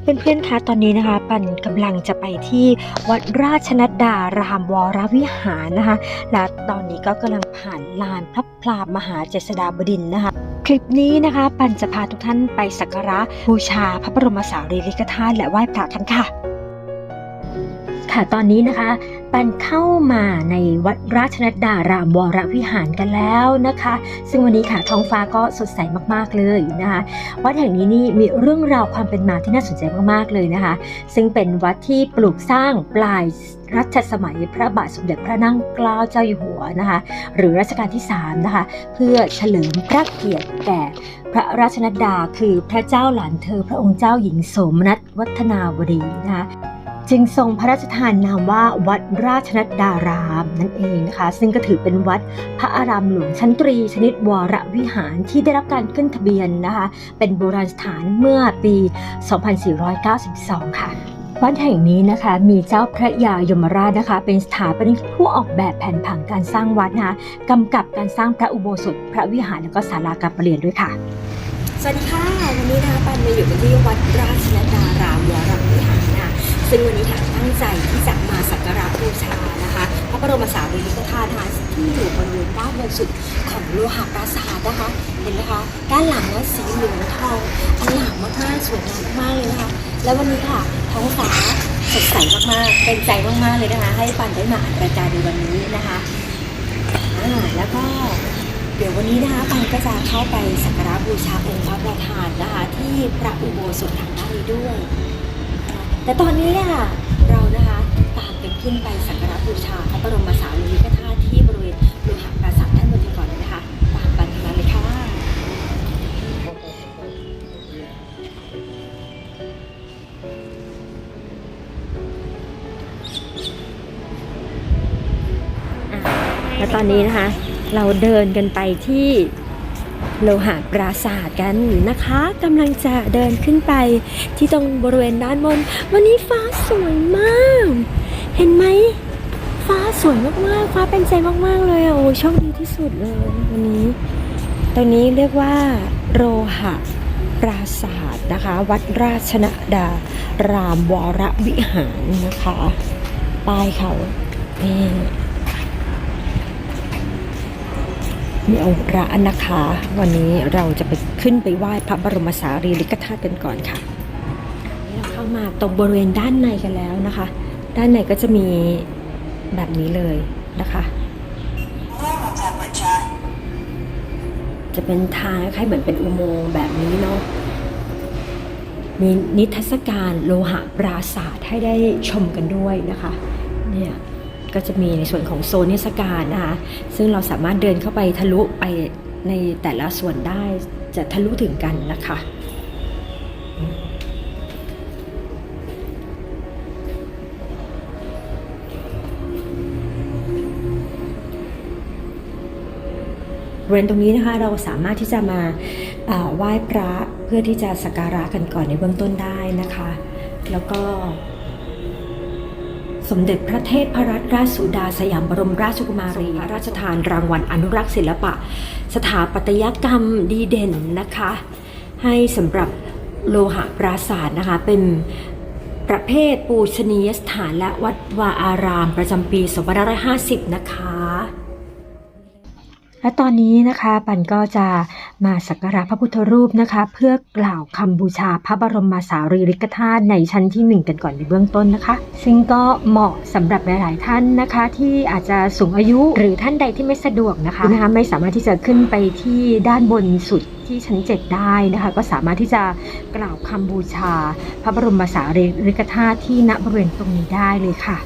เพื่อนๆ คะ ตอนนี้นะคะ ปันกำลังจะไปที่วัดราชนัดดารามวรวิหารนะคะ และตอนนี้ก็กำลังผ่านลานพระพรามหาเจษฎาบดินนะคะ คลิปนี้นะคะ ปันจะพาทุกท่านไปสักการะบูชาพระบรมสารีริกธาตุและไหว้พระกันค่ะ ค่ะ ตอนนี้นะคะ ปันเข้ามาในวัดราชนัดดารามวรวิหารกันแล้วนะคะ ซึ่งวันนี้ค่ะท้องฟ้าก็สดใสมากๆเลยนะคะวัดแห่งนี้นี่มีเรื่องราวความเป็นมาที่น่าสนใจมากๆเลยนะคะ ซึ่งเป็นวัดที่ปลูกสร้างปลายรัชสมัยพระบาทสมเด็จพระนั่งเกล้าเจ้าอยู่หัวนะคะหรือรัชกาลที่3นะคะเพื่อเฉลิมพระเกียรติแก่พระราชนัดดา คือพระเจ้าหลานเธอพระองค์เจ้าหญิงโสมนัสวัฒนาวดีนะคะ จึงทรงพระราชทานนามว่าวัดราชนัดดารามนั่นเองนะคะ ซึ่งก็ถือเป็นวัดพระอารามหลวงชั้นตรี ชนิดวรวิหารที่ได้รับการขึ้นทะเบียนนะคะ เป็นโบราณสถานเมื่อปี 2492 ค่ะวัดแห่งนี้นะคะมีเจ้าพระยายมราชนะคะ เป็นสถาปนิกผู้ออกแบบแผนผังการสร้างวัดนะคะกำกับการสร้างพระอุโบสถ พระวิหารและก็ศาลาการประเรียนด้วยค่ะ สวัสดีค่ะ วันนี้นะคะปันมาอยู่กันที่วัดราชนดารามวรวิหาร ซึ่งวันนี้ค่ะตั้งใจที่จะมาสักการะบูชานะคะ พระบรมสารีริกธาตุที่อยู่บริเวณด้านบนสุดของโลหะปราสาทนะคะ เห็นไหมคะ ด้านหลังนะสีเหลืองทองอลามมากๆสวยงามมากๆเลยนะคะ แล้ววันนี้ค่ะท้องฟ้าสดใสมากๆเป็นใจมากๆเลยนะคะ ให้ปันได้มาอ่านรายการในวันนี้นะคะแล้วก็เดี๋ยววันนี้นะคะปันก็จะเข้าไปสักการะบูชาองค์พระประธานนะคะ ที่พระอุโบสถทางด้านนี้ด้วย แต่ตอนนี้เนี่ยเรานะคะตามกันขึ้นไปสักการะบูชาพระบรมสารีริกธาตุที่บริเวณโลหะปราสาทด้านบนกันก่อนเลยนะคะตามปันมาเลยค่ะและตอนนี้นะคะ เราเดินกันไปที่ โลหะปราสาทกันนะคะกำลังจะเดินขึ้นไปที่ตรงบริเวณด้านบน วันนี้ฟ้าสวยมาก เห็นไหมฟ้าสวยมากๆฟ้าเป็นใจมากๆเลยอะโอ้โชคดีที่สุดเลยวันนี้ ตรงนี้เรียกว่าโลหะปราสาทนะคะ วัดราชนดารามวรวิหารนะคะป้ายเขานี่ มีองค์พระนะคะ วันนี้เราจะไปขึ้นไปไหว้พระบรมสารีริกธาตุกันก่อนค่ะนี่เราเข้ามาตรงบริเวณด้านในกันแล้วนะคะ ด้านในก็จะมีแบบนี้เลยนะคะ จะเป็นทางคล้ายเหมือนเป็นอุโมงค์แบบนี้เนาะมีนิทรรศการโลหะปราสาทให้ได้ชมกันด้วยนะคะ เนี่ย ก็จะมีในส่วนของโซนนิทรรศการนะคะซึ่งเราสามารถเดินเข้าไปทะลุไปในแต่ละส่วนได้จะทะลุถึงกันนะคะบริเวณตรงนี้นะคะเราสามารถที่จะมาไหว้พระเพื่อที่จะสักการะกันก่อนในเบื้องต้นได้นะคะ แล้วก็ สมเด็จพระเทพรัตนราชสุดาสยามบรมราชกุมารีพระราชทานรางวัลอนุรักษ์ศิลปะ สถาปัตยกรรมดีเด่นนะคะ ให้สำหรับโลหะปราสาทนะคะ เป็นประเภทปูชนียสถานและวัดวาอารามประจำปี2550 นะคะ และตอนนี้นะคะปันก็จะ มาสักการะพระพุทธรูปนะคะ เพื่อกล่าวคำบูชาพระบรมสารีริกธาตุในชั้นที่หนึ่งกันก่อนในเบื้องต้นนะคะ ซึ่งก็เหมาะสำหรับหลาย ๆ ท่านนะคะ ที่อาจจะสูงอายุหรือท่านใดที่ไม่สะดวกนะคะนะคะไม่สามารถที่จะขึ้นไปที่ด้านบนสุดที่ชั้น7ได้นะคะก็สามารถที่จะกล่าวคำบูชา พระบรมสารีริกธาตุที่ณบริเวณตรงนี้ได้เลยค่ะ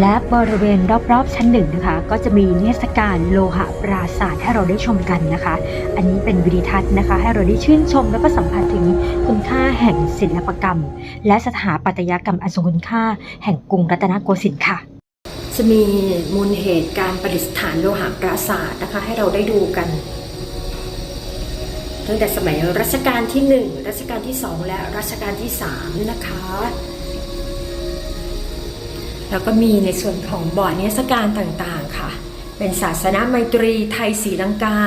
และบริเวณรอบๆชั้นหนึ่งนะคะ ก็จะมีนิทรรศการโลหะปราสาทให้เราได้ชมกันนะคะ อันนี้เป็นวิดีทัศน์นะคะ ให้เราได้ชื่นชมแล้วก็สัมผัสถึงคุณค่าแห่งศิลปกรรม และสถาปัตยกรรมอันทรงคุณค่า แห่งกรุงรัตนโกสินทร์ค่ะ จะมีมูลเหตุการประดิษฐานโลหะปราสาทนะคะ ให้เราได้ดูกันตั้งแต่สมัยรัชกาลที่ 1 รัชกาลที่ 2 และรัชกาลที่ 3 นะคะ แล้วก็มีในส่วนของบอร์ดนิทรรศการต่างๆค่ะ เป็นศาสนาไมตรีไทยศรีลังกา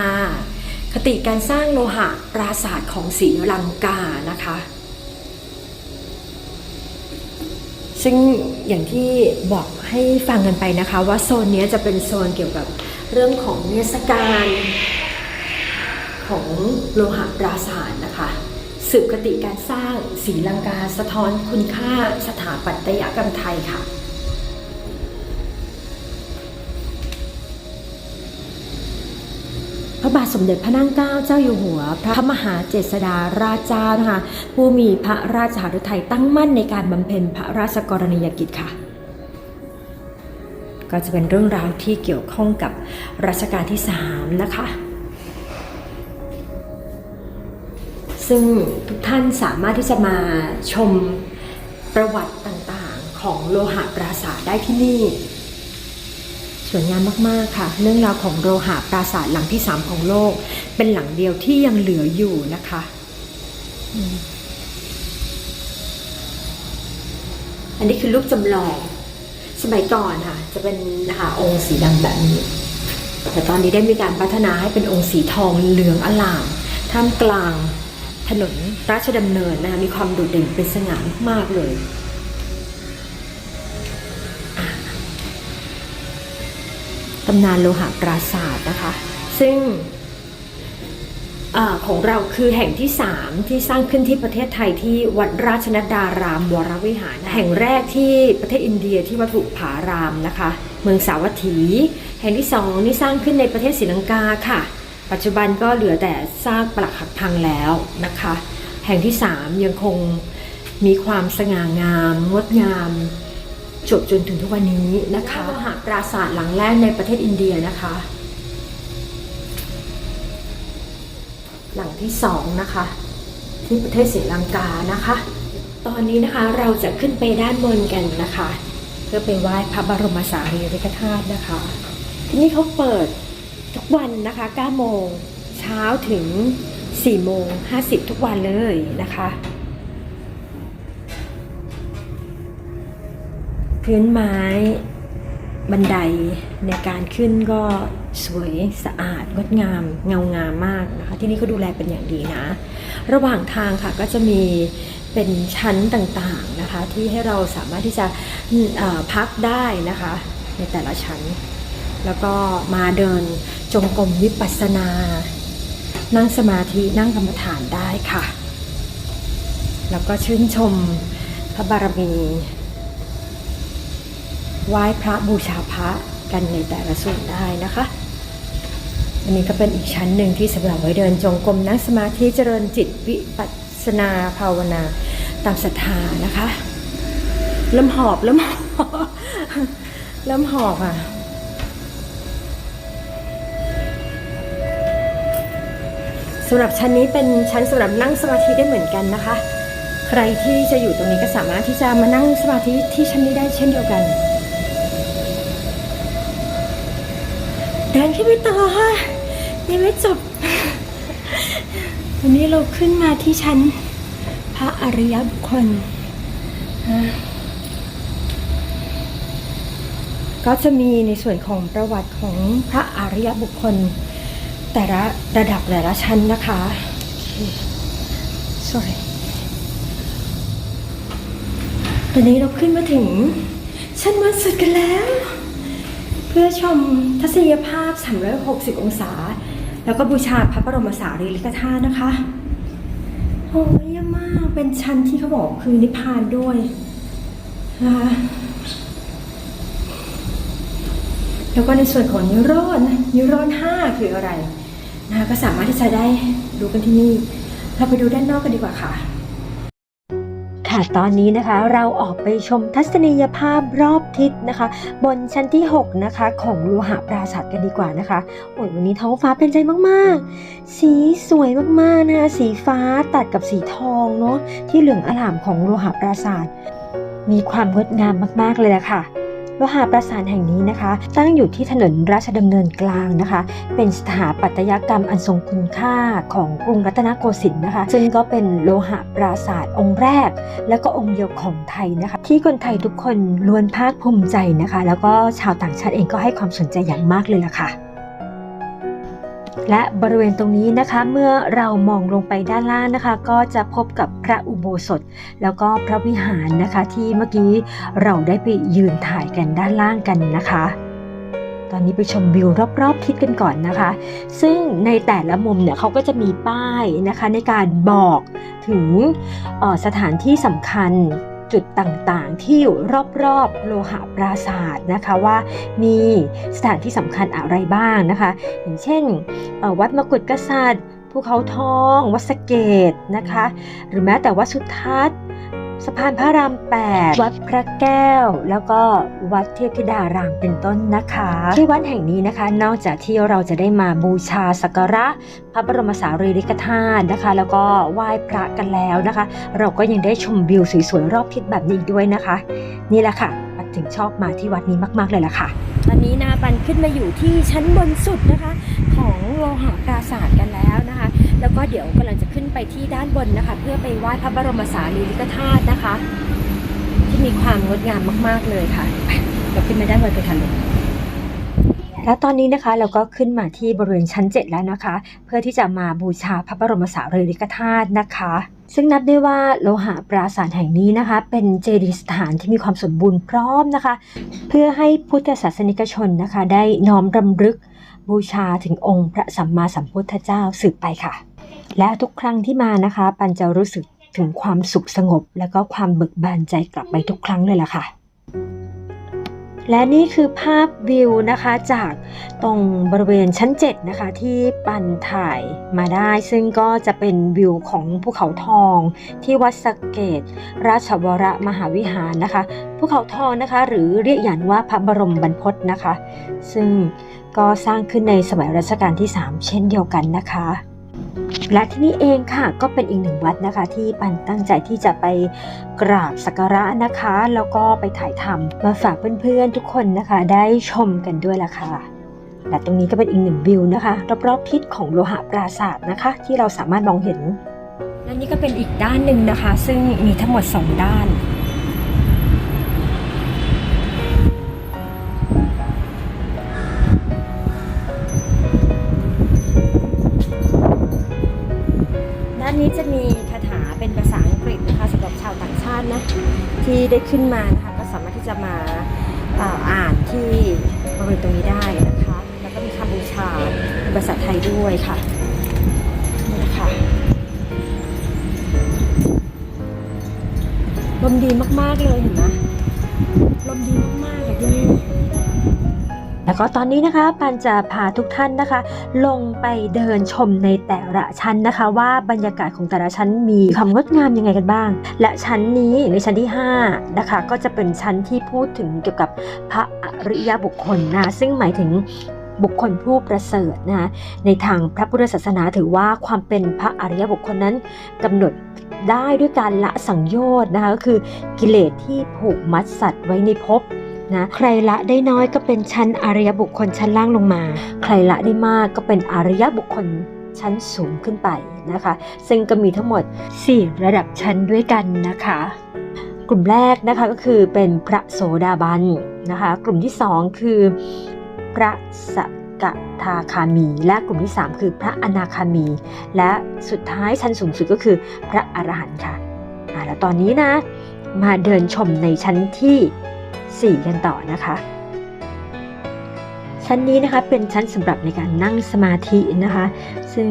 คติการสร้างโลหะปราสาทของศรีลังกานะคะ ซึ่งอย่างที่บอกให้ฟังกันไปนะคะว่าโซนนี้จะเป็นโซนเกี่ยวกับเรื่องของเทศกาลของโลหะปราสาทนะคะสืบคติการสร้างศรีลังกาสะท้อนคุณค่าสถาปัตยกรรมไทยค่ะ ระบาทสมเด็จพระนั่งเกล้าเจ้าอยู่หัว พระมหาเจษฎาราชเจ้านะคะผู้มีพระราชหฤทัยตั้งมั่นในการบำเพ็ญพระราชกรณียกิจค่ะ ก็จะเป็นเรื่องราวที่เกี่ยวข้องกับรัชกาลที่ 3 นะคะ ซึ่งทุกท่านสามารถที่จะมาชมประวัติต่างๆ ของโลหะปราสาทได้ที่นี่ สวยงามมากๆค่ะ เรื่องราวของโลหะปราสาทหลังที่ 3 ของโลก เป็นหลังเดียวที่ยังเหลืออยู่นะคะอันนี้คือรูปจำลอง สมัยก่อนค่ะ จะเป็นนะคะองค์สีดำแบบนี้ แต่ตอนนี้ได้มีการพัฒนาให้เป็นองค์สีทองเหลืองอลาม ท่ามกลางถนนราชดำเนินนะคะมีความโดดเด่นเป็นสง่ามากเลย ตำนานโลหะปราสาทนะคะ ซึ่งอของเราคือแห่งที่ 3 ที่สร้างขึ้นที่ประเทศไทยที่วัดราชนดารามวรวิหาร แห่งแรกที่ประเทศอินเดียที่วัดบุผารามนะคะ เมืองสาวัตถี แห่งที่สองนี่สร้างขึ้นในประเทศศรีลังกาค่ะ ปัจจุบันก็เหลือแต่ซากปรักหักพังแล้วนะคะ แห่งที่ 3 ยังคงมีความสง่างามงดงาม จบจนถึงทุกวันนี้นะคะโลหะปราสาทหลังแรกในประเทศอินเดียนะคะ หลังที่สองนะคะ ที่ประเทศศรีลังกานะคะ ตอนนี้นะคะเราจะขึ้นไปด้านบนกันนะคะ เพื่อไปไหว้พระบรมสารีริกธาตุนะคะ ที่นี่เขาเปิดทุกวันนะคะ 9 โมงเช้าถึง 4 โมง 50 ทุกวันเลยนะคะ พื้นไม้บันไดในการขึ้นก็สวยสะอาดงดงาม เงางามมากนะคะ ที่นี่เขาดูแลเป็นอย่างดีนะ ระหว่างทางค่ะก็จะมีเป็นชั้นต่างๆนะคะ ที่ให้เราสามารถที่จะพักได้นะคะ ในแต่ละชั้น แล้วก็มาเดินจงกรมวิปัสสนา นั่งสมาธินั่งกรรมฐานได้ค่ะ แล้วก็ชื่นชมพระบารมี ไหว้พระบูชาพระกันในแต่ละส่วนได้นะคะ อันนี้ก็เป็นอีกชั้นหนึ่งที่สำหรับไว้เดินจงกรมนั่งสมาธิเจริญจิตวิปัสสนาภาวนาตามศรัทธานะคะ เริ่มหอบเริ่มหอบเริ่มหอบอะสำหรับชั้นนี้เป็นชั้นสำหรับนั่งสมาธิได้เหมือนกันนะคะ ใครที่จะอยู่ตรงนี้ก็สามารถที่จะมานั่งสมาธิที่ชั้นนี้ได้เช่นเดียวกัน เดินขึ้นไปต่อค่ะยังไม่จบ วันนี้เราขึ้นมาที่ชั้น พระอริยบุคคล ก็จะมีในส่วนของประวัติของพระอริยบุคคล แต่ละระดับแต่ละชั้นนะคะ sorry ตอนนี้เราขึ้นมาถึงชั้นบนสุดกันแล้ว เพื่อชมทัศนียภาพ 360 องศา แล้วก็บูชาพระบรมสารีริกธาตุนะคะโอ้ยยมากเป็นชั้นที่เขาบอกคือนิพพานด้วยนะคะแล้วก็ในส่วนของนิโรธนิโรธห้าคืออะไรนะคะก็สามารถที่จะได้ดูกันที่นี่ เราไปดูด้านนอกกันดีกว่าค่ะ ค่ะ ตอนนี้นะคะเราออกไปชมทัศนียภาพรอบทิศนะคะ บนชั้นที่ 6 นะคะ ของโลหะปราสาทกันดีกว่านะคะโอ้ยวันนี้ท้องฟ้าเป็นใจมาก ๆ สีสวยมากๆนะคะสีฟ้าตัดกับสีทองเนาะที่เหลืองอลามของโลหะปราสาท มีความงดงามมาก ๆ เลยละค่ะ โลหะปราสาทแห่งนี้นะคะ ตั้งอยู่ที่ถนนราชดำเนินกลางนะคะ เป็นสถาปัตยกรรมอันทรงคุณค่าของกรุงรัตนโกสินทร์นะคะ ซึ่งก็เป็นโลหะปราสาทองค์แรก และก็องค์เดียวของไทยนะคะ ที่คนไทยทุกคนล้วนภาคภูมิใจนะคะ แล้วก็ชาวต่างชาติเองก็ให้ความสนใจอย่างมากเลยล่ะค่ะ และบริเวณตรงนี้นะคะเมื่อเรามองลงไปด้านล่างนะคะ ก็จะพบกับพระอุโบสถ แล้วก็พระวิหารนะคะ ที่เมื่อกี้เราได้ไปยืนถ่ายกันด้านล่างกันนะคะ ตอนนี้ไปชมวิวรอบๆทิศกันก่อนนะคะ ซึ่งในแต่ละมุมเนี่ยเขาก็จะมีป้ายนะคะในการบอกถึงออสถานที่สำคัญ จุดต่างๆ ที่อยู่รอบๆโลหะปราศาสตร์นะคะว่ามีสถานที่สำคัญอะไรบ้างนะคะ อย่างเช่น วัดมกุฎกษัตริย์ภูเขาทอง วัดสะเกตนะคะ หรือแม้แต่วัดสุทัศน์ สะพานพระราม 8 วัดพระแก้ว แล้วก็วัดเทพธิดารามเป็นต้นนะคะ ที่วัดแห่งนี้นะคะ นอกจากที่เราจะได้มาบูชาสักการะพระบรมสารีริกธาตุนะคะ แล้วก็ไหว้พระกันแล้วนะคะ เราก็ยังได้ชมวิวสวยๆรอบทิศแบบนี้อีกด้วยนะคะ นี่แหละค่ะปันถึงชอบมาที่วัดนี้มากๆเลยล่ะค่ะตอนนี้นะปันขึ้นมาอยู่ที่ชั้นบนสุดนะคะ ของโลหะปราสาทกันแล้วนะคะ แล้วก็เดี๋ยวกำลังจะขึ้นไปที่ด้านบนนะคะ เพื่อไปไหว้พระบรมสารีริกธาตุนะคะ ที่มีความงดงามมากๆเลยค่ะไปเราขึ้นมาด้านบนกันค่ะลูกและตอนนี้นะคะเราก็ขึ้นมาที่บริเวณชั้น 7 แล้วนะคะ เพื่อที่จะมาบูชาพระบรมสารีริกธาตุนะคะ ซึ่งนับได้ว่าโลหะปราสาทแห่งนี้นะคะ เป็นเจดีย์สถานที่มีความสมบูรณ์พร้อมนะคะ เพื่อให้พุทธศาสนิกชนนะคะ ได้น้อมรำลึก บูชาถึงองค์พระสัมมาสัมพุทธเจ้าสืบไปค่ะ และทุกครั้งที่มานะคะ ปันจะรู้สึกถึงความสุขสงบ และก็ความเบิกบานใจกลับไปทุกครั้งเลยล่ะค่ะ และนี่คือภาพวิวนะคะจากตรงบริเวณชั้น 7 นะคะ ที่ปันถ่ายมาได้ ซึ่งก็จะเป็นวิวของภูเขาทองที่วัดสเกต ราชวรมหาวิหารนะคะภูเขาทองนะคะ หรือเรียกอย่างว่าพระบรมบรรพตนะคะ ซึ่ง ก็สร้างขึ้นในสมัยรัชกาลที่ 3 เช่นเดียวกันนะคะ และที่นี่เองค่ะก็เป็นอีกหนึ่งวัดนะคะ ที่ปันตั้งใจที่จะไปกราบสักการะนะคะ แล้วก็ไปถ่ายทำมาฝากเพื่อนๆทุกคนนะคะ ได้ชมกันด้วยล่ะค่ะและตรงนี้ก็เป็นอีกหนึ่งวิวนะคะรอบๆทิศของโลหะปราศาสาทนะคะ ที่เราสามารถมองเห็นและนี่ก็เป็นอีกด้านหนึ่งนะคะ ซึ่งมีทั้งหมด 2 ด้าน ที่ได้ขึ้นมานะคะก็สามารถที่จะมาอ่านที่บริเวณตรงนี้ได้นะคะ แล้วก็มีคำบูชาเป็นภาษาไทยด้วยค่ะนี่นะคะลมดีมากๆเลยเห็นไหมลมดีมากๆเลยที่นี่ แล้วก็ตอนนี้นะคะปันจะพาทุกท่านนะคะ ลงไปเดินชมในแต่ละชั้นนะคะ ว่าบรรยากาศของแต่ละชั้นมีความงดงามยังไงกันบ้าง และชั้นนี้ในชั้นที่5นะคะก็จะเป็นชั้นที่พูดถึงเกี่ยวกับพระอริยบุคคลนะซึ่งหมายถึงบุคคลผู้ประเสริฐนะคะในทางพระพุทธศาสนาถือว่าความเป็นพระอริยบุคคลนั้นกำหนดได้ด้วยการละสังโยชน์นะคะก็คือกิเลสที่ผูกมัดสัตว์ไว้ในภพ นะ ใครละได้น้อยก็เป็นชั้นอริยบุคคลชั้นล่างลงมา ใครละได้มากก็เป็นอริยบุคคลชั้นสูงขึ้นไปนะคะ ซึ่งก็มีทั้งหมด 4 ระดับชั้นด้วยกันนะคะ กลุ่มแรกนะคะก็คือเป็นพระโสดาบันนะคะ กลุ่มที่ 2 คือพระสกทาคามี และกลุ่มที่ 3 คือพระอนาคามี และสุดท้ายชั้นสูงสุดก็คือพระอรหันต์ค่ะแล้วตอนนี้นะมาเดินชมในชั้นที่ 4 กันต่อนะคะ ชั้นนี้นะคะเป็นชั้นสำหรับในการนั่งสมาธินะคะ ซึ่ง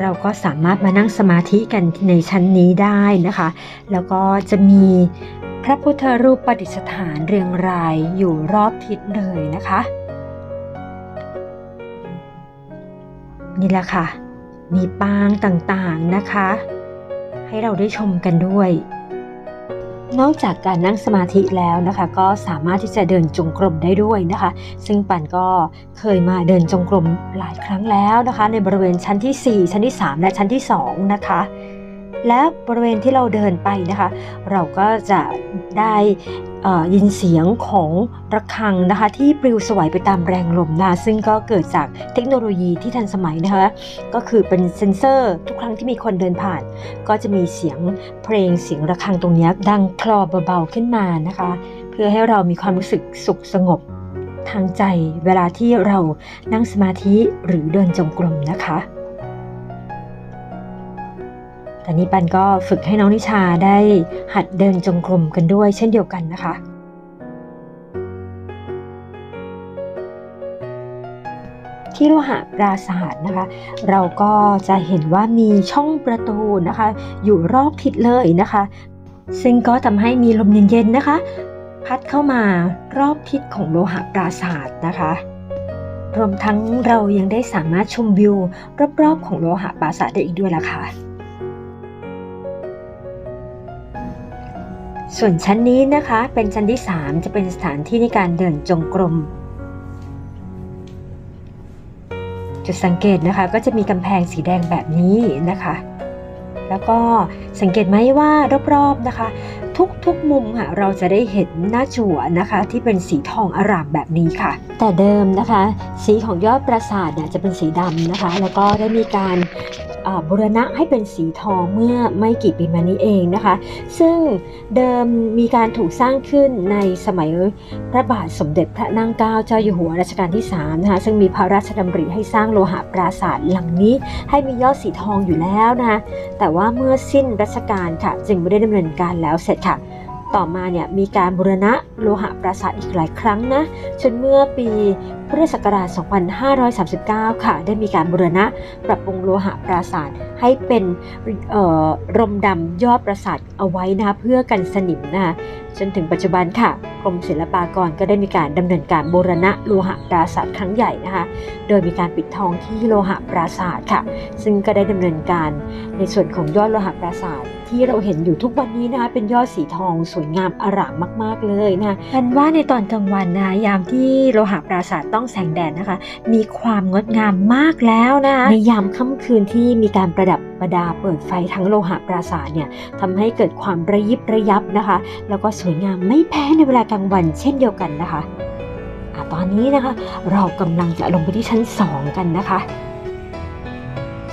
เราก็สามารถมานั่งสมาธิกันในชั้นนี้ได้นะคะ แล้วก็จะมีพระพุทธรูปประดิษฐานเรียงรายอยู่รอบทิศเลยนะคะ นี่แหละค่ะ มีปางต่างๆนะคะ ให้เราได้ชมกันด้วย นอกจากการนั่งสมาธิแล้วนะคะ ก็สามารถที่จะเดินจงกรมได้ด้วยนะคะ ซึ่งปันก็เคยมาเดินจงกรมหลายครั้งแล้วนะคะ ในบริเวณชั้นที่ 4 ชั้นที่ 3 และชั้นที่ 2 นะคะ และบริเวณที่เราเดินไปนะคะ เราก็จะได้ยินเสียงของระฆังนะคะ ที่ปลิวสวัยไปตามแรงลมนะซึ่งก็เกิดจากเทคโนโลยีที่ทันสมัยนะคะ ก็คือเป็นเซ็นเซอร์ทุกครั้งที่มีคนเดินผ่าน ก็จะมีเสียงเพลงเสียงระฆังตรงนี้ดังคลอเบาๆขึ้นมานะคะ เพื่อให้เรามีความรู้สึกสุขสงบทางใจเวลาที่เรานั่งสมาธิหรือเดินจงกรมนะคะ ตอนนี้ปันก็ฝึกให้น้องนิชาได้หัดเดินจงกรมกันด้วยเช่นเดียวกันนะคะ ที่โลหะปราสาทนะคะ เราก็จะเห็นว่ามีช่องประตูนะคะ อยู่รอบทิศเลยนะคะ ซึ่งก็ทำให้มีลมเย็นๆนะคะ พัดเข้ามารอบทิศของโลหะปราสาทนะคะรวมทั้งเรายังได้สามารถชมวิวรอบๆของโลหะปราสาทได้อีกด้วยล่ะค่ะ ส่วนชั้นนี้นะคะเป็นชั้นที่ 3 จะเป็นสถานที่ในการเดินจงกรม จุดสังเกตนะคะก็จะมีกำแพงสีแดงแบบนี้นะคะ แล้วก็สังเกตไหมว่ารอบๆนะคะ ทุกๆมุมค่ะเราจะได้เห็นหน้าจั่วนะคะ ที่เป็นสีทองอร่ามแบบนี้ค่ะ แต่เดิมนะคะ สีของยอดปราสาทเนี่ยจะเป็นสีดำนะคะ แล้วก็ได้มีการ บูรณะให้เป็นสีทองเมื่อไม่กี่ปีมานี้เองนะคะ ซึ่งเดิมมีการถูกสร้างขึ้นในสมัยพระบาทสมเด็จพระนั่งเกล้าเจ้าอยู่หัวรัชกาลที่3นะคะซึ่งมีพระราชดำริให้สร้างโลหะปราสาทหลังนี้ให้มียอดสีทองอยู่แล้วนะคะแต่ว่าเมื่อสิ้นรัชกาลค่ะจึงไม่ได้ดำเนินการแล้วเสร็จค่ะ ต่อมาเนี่ยมีการบูรณะโลหะปราสาทอีกหลายครั้งนะจนเมื่อปีพุทธศักราช 2539 ค่ะ ได้มีการบูรณะปรับปรุงโลหะปราสาทให้เป็นรมดำยอดปราสาทเอาไว้นะเพื่อกันสนิมนะคะจนถึงปัจจุบันค่ะกรมศิลปากรก็ได้มีการดำเนินการบูรณะโลหะปราสาทครั้งใหญ่นะคะโดยมีการปิดทองที่โลหะปราสาทค่ะ ซึ่งก็ได้ดำเนินการในส่วนของยอดโลหะปราสาท ที่เราเห็นอยู่ทุกวันนี้นะคะเป็นยอดสีทองสวยงามอร่ามมาก ๆ เลยนะคะกันว่าในตอนกลางวันนะยามที่โลหะปราสาทต้องแสงแดดนะคะ มีความงดงามมากแล้วนะคะในยามค่ำคืนที่มีการประดับประดาเปิดไฟทั้งโลหะปราสาทเนี่ยทำให้เกิดความระยิบระยับนะคะ แล้วก็สวยงามไม่แพ้ในเวลากลางวันเช่นเดียวกันนะคะอะตอนนี้นะคะเรากำลังจะลงไปที่ชั้น 2 กันนะคะ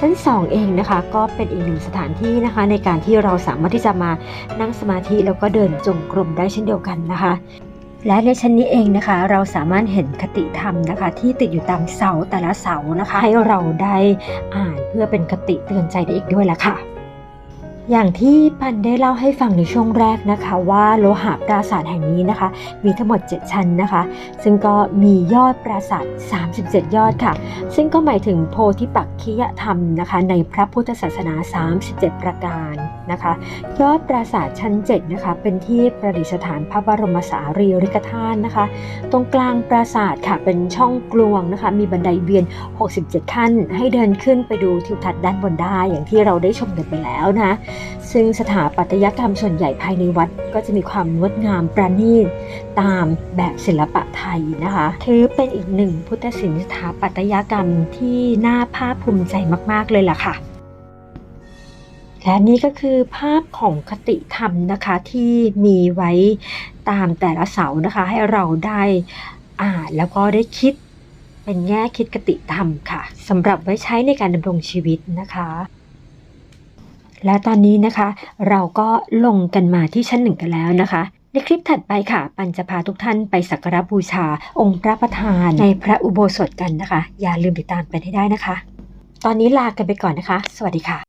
ชั้น 2 เองนะคะ ก็เป็นอีกหนึ่งสถานที่นะคะ ในการที่เราสามารถที่จะมานั่งสมาธิแล้วก็เดินจงกรมได้เช่นเดียวกันนะคะและในชั้นนี้เองนะคะ เราสามารถเห็นคติธรรมนะคะ ที่ติดอยู่ตามเสาแต่ละเสานะคะ ให้เราได้อ่านเพื่อเป็นคติเตือนใจได้อีกด้วยละค่ะ อย่างที่ปันได้เล่าให้ฟังในช่วงแรกนะคะว่าโลหะปราสาทแห่งนี้นะคะ มีทั้งหมด 7 ชั้นนะคะ ซึ่งก็มียอดปราสาท 37 ยอดค่ะ ซึ่งก็หมายถึงโพธิปักขิยธรรมนะคะ ในพระพุทธศาสนา 37 ประการนะคะ ยอดปราสาทชั้น 7 นะคะ เป็นที่ประดิษฐานพระบรมสารีริกธาตุนะคะ ตรงกลางปราสาทค่ะเป็นช่องกลวงนะคะ มีบันไดเวียน 67 ขั้น ให้เดินขึ้นไปดูทิวทัศน์ด้านบนได้อย่างที่เราได้ชมกันไปแล้วนะซึ่งสถาปัตยกรรมส่วนใหญ่ภายในวัดก็จะมีความงดงามประณีตตามแบบศิลปะไทยนะคะ ถือเป็นอีกหนึ่งพุทธศิลป์สถาปัตยกรรมที่น่าภาคภูมิใจมาก ๆ เลยล่ะค่ะและนี่ก็คือภาพของคติธรรมนะคะที่มีไว้ตามแต่ละเสานะคะ ให้เราได้อ่านแล้วก็ได้คิดเป็นแง่คิดคติธรรมค่ะสำหรับไว้ใช้ในการดำรงชีวิตนะคะ และตอนนี้นะคะ เราก็ลงกันมาที่ชั้นหนึ่งกันแล้วนะคะ ในคลิปถัดไปค่ะ ปันจะพาทุกท่านไปสักการบูชา องค์พระประธานในพระอุโบสถกันนะคะ อย่าลืมติดตามกันให้ได้นะคะ ตอนนี้ลากันไปก่อนนะคะ สวัสดีค่ะ